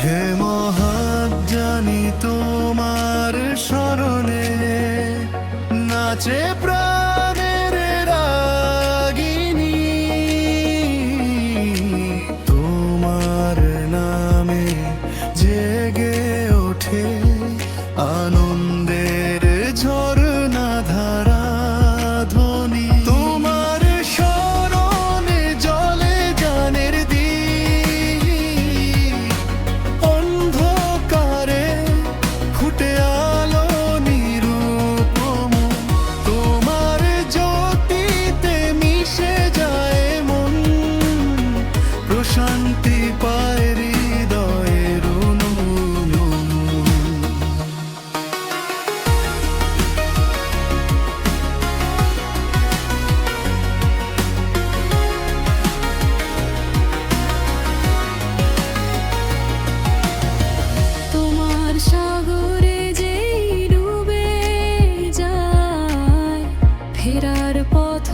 হে জানি তোমার স্মরণে নাচে প্রা ফেরার পথ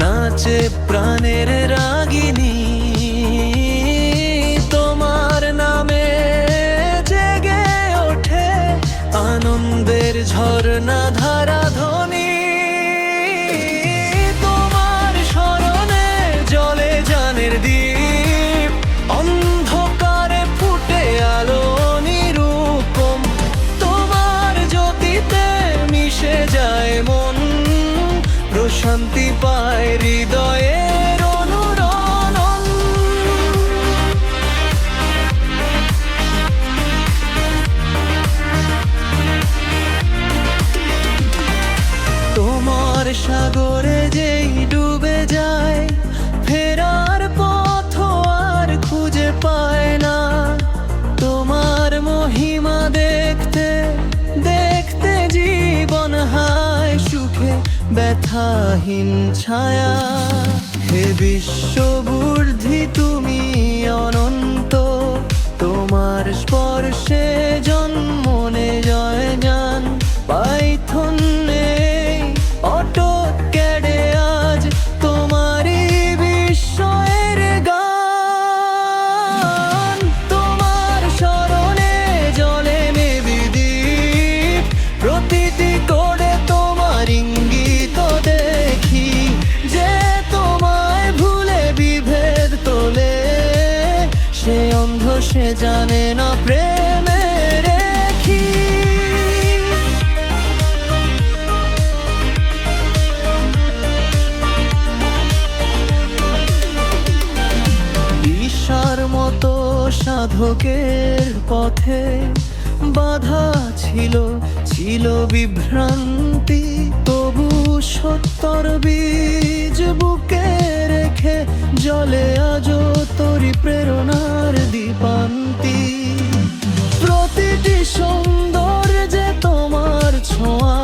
নাচে প্রাণের রাগিনী। আরও শান্তি পায় হৃদয়ের অনুরণ তোমার সাগরে যেই ডুবে যায়, ফেরার পথ আর খুঁজে পায় না। তোমার মহিমা ব্যথাহীন ছায়া হে বিশ্ববুদ্ধি তুমি অনন্ত। সে জানে না প্রেমের রেখি। ঈশার মতো সাধকের পথে বাধা ছিল ছিল বিভ্রান্তি, তবু সত্তর বীজ বুকে রেখে জলে আজ তরি প্রেরণার দীপান্তি। প্রতিটি সুন্দর যে তোমার ছোঁয়া